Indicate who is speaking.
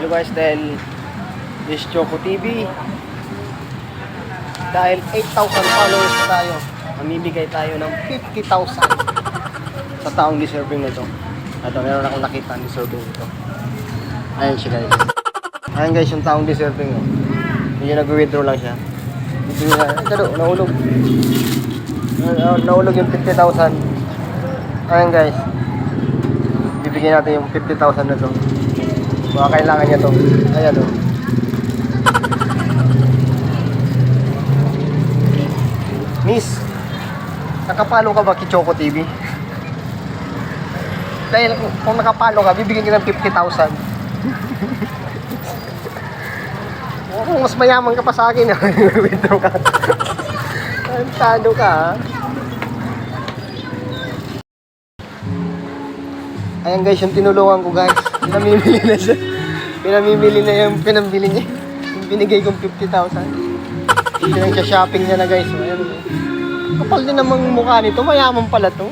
Speaker 1: Hello guys, dahil this Choco TV, dahil 8,000 followers na tayo, mamimigay tayo ng 50,000 sa taong deserving nito. Ito, meron akong nakita ang deserving nito. Ayan siya guys. Ayan guys, yung taong deserving. Oh. Yung nag-withdraw lang siya. Ito yung, ito do, nahulog. Na- Nahulog yung 50,000. Ayan guys. Bibigyan natin yung 50,000 na to. Baka kailangan niya to. Ayan o. Miss, nakapalo ka ba kay Choco TV? Dahil kung- kung nakapalo ka, bibigyan kita ng 50,000. Kung mas mayaman ka pa sa akin, withdraw ka. Tantado ka, ha? Ayan guys, yung tinulungan ko guys. Pinamimili na siya. Pinamimili na yung pinambili niya. Yung binigay kong 50,000. Pinang siya shopping niya na guys. Ayan. Kapal din namang mukha nito. Mayaman pala to.